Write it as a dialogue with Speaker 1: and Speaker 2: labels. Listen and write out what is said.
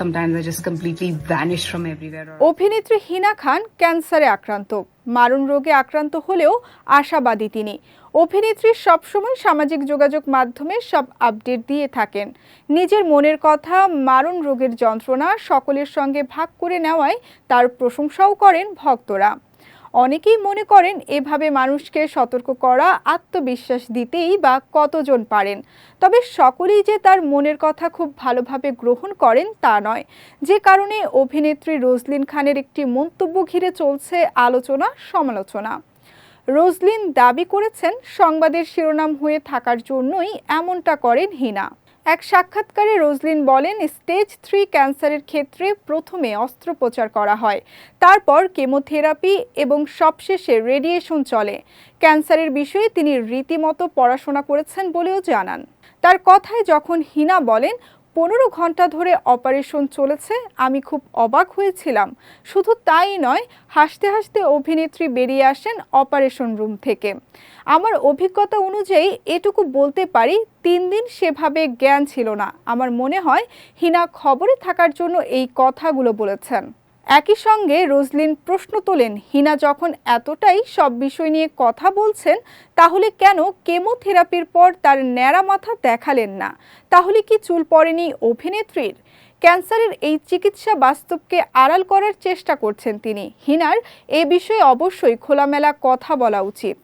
Speaker 1: sometimes I just completely vanish from everywhere.
Speaker 2: অভিনেত্রী হিনা খান ক্যান্সারে আক্রান্ত, মারণ রোগে আক্রান্ত হলেও আশাবাদী তিনি অভিনেত্রী সবসময় সামাজিক যোগাযোগ মাধ্যমে সব আপডেট দিয়ে থাকেন নিজের মনের কথা, মারণ রোগের যন্ত্রণা সকলের সঙ্গে ভাগ করে নেওয়ায় তার প্রশংসাও করেন ভক্তরা অনেকেই মনে করেন এভাবে মানুষকে সতর্ক করা, আত্মবিশ্বাস দিতেই বা কতজন পারেন। তবে সকলেই যে তার মনের কথা খুব ভালোভাবে গ্রহণ করেন তা নয়। যে কারণে অভিনেত্রী রোজলিন খানের একটি মন্তব্য ঘিরে চলছে আলোচনা, সমালোচনা। রোজলিন দাবি করেছেন, সংবাদের শিরোনাম হয়ে থাকার জন্যই এমনটা করেন হিনা। এক সাক্ষাৎকারে রোজলিন বলেন, স্টেজ থ্রি ক্যান্সারের ক্ষেত্রে প্রথমে অস্ত্রোপচার করা হয়, তারপর কেমোথেরাপি এবং সবশেষে রেডিয়েশন চলে। ক্যান্সারের বিষয়ে তিনি রীতিমতো পড়াশোনা করেছেন বলেও জানান। তার কথায় যখন হিনা বলেন পনেরো ঘণ্টা ধরে অপারেশন চলেছে, আমি খুব অবাক হয়েছিলাম। শুধু তাই নয়, হাসতে হাসতে অভিনেত্রী বেরিয়ে আসেন অপারেশন রুম থেকে। আমার অভিজ্ঞতা অনুযায়ী এটুকু বলতে পারি, তিন দিন সেভাবে জ্ঞান ছিল না। আমার মনে হয়, হিনা খবরে থাকার জন্য এই কথাগুলো বলেছেন। একই সঙ্গে রোজলিন প্রশ্ন তোলেন, হিনা যখন এতটাই সব বিষয় নিয়ে কথা বলছেন, তাহলে কেন কেমোথেরাপির পর তার ন্যাড়া মাথা দেখালেন না? তাহলে কি চুল পড়েনি অভিনেত্রীর? ক্যান্সারের এই চিকিৎসা বাস্তবকে আড়াল করার চেষ্টা করছেন তিনি। হিনার এ বিষয়ে অবশ্যই খোলামেলা কথা বলা উচিত।